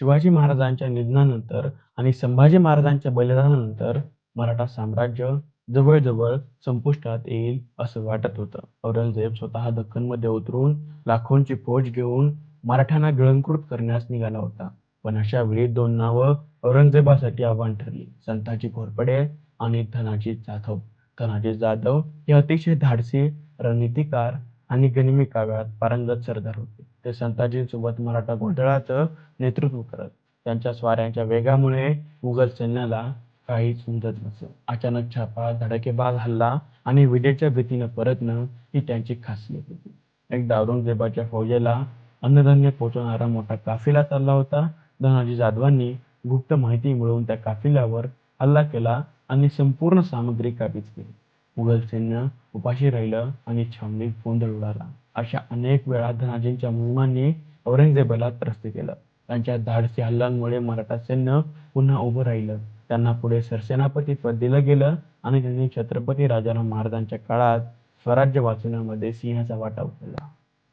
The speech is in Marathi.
शिवाजी महाराजांच्या निधनानंतर आणि संभाजी महाराजांच्या बलिदानानंतर मराठा साम्राज्य जवळजवळ संपुष्टात येईल असं वाटत होतं. औरंगजेब स्वतः दख्खनमध्ये उतरून लाखोंची फौज घेऊन मराठ्यांना गिळंकृत करण्यास निघाला होता. पण अशा वेळी दोन नावं औरंगजेबासाठी आव्हान ठरली. संताजी घोरपडे आणि धनाजी जाधव. धनाजी जाधव हे अतिशय धाडसी, रणनीतिकार आणि गनिमी काव्यात पारंगत सरदार होते. ते संताजींसोबत मराठा गोंधळाचं नेतृत्व करत. त्यांच्या स्वाऱ्यांच्या वेगामुळे मुघल सैन्याला काहीच समजत नसे. अचानक छापा, धडकेबाज हल्ला आणि विजेच्या भीतीनं परतणं ही त्यांची खासियत होती. एकदा औरंगजेबाच्या फौजेला अन्नधान्य पोहोचवणारा मोठा काफिला चालला होता. धनाजी जाधवांनी गुप्त माहिती मिळवून त्या काफिल्यावर हल्ला केला आणि संपूर्ण सामग्री काबीज केली. मुघल सैन्य उपाशी राहिलं आणि छावणीत गोंधळ उडाला. अशा अनेक वेळा धनाजींच्या मोहिमांनी औरंगजेबाला त्रस्त केलं. त्यांच्या धाडसी हल्ल्यांमुळे मराठा सैन्य पुन्हा उभं राहिलं. त्यांना पुढे सरसेनापती पद दिलं गेलं आणि त्यांनी छत्रपती राजाराम महाराजांच्या काळात स्वराज्य वाचवण्यामध्ये सिंहाचा वाटा उचलला.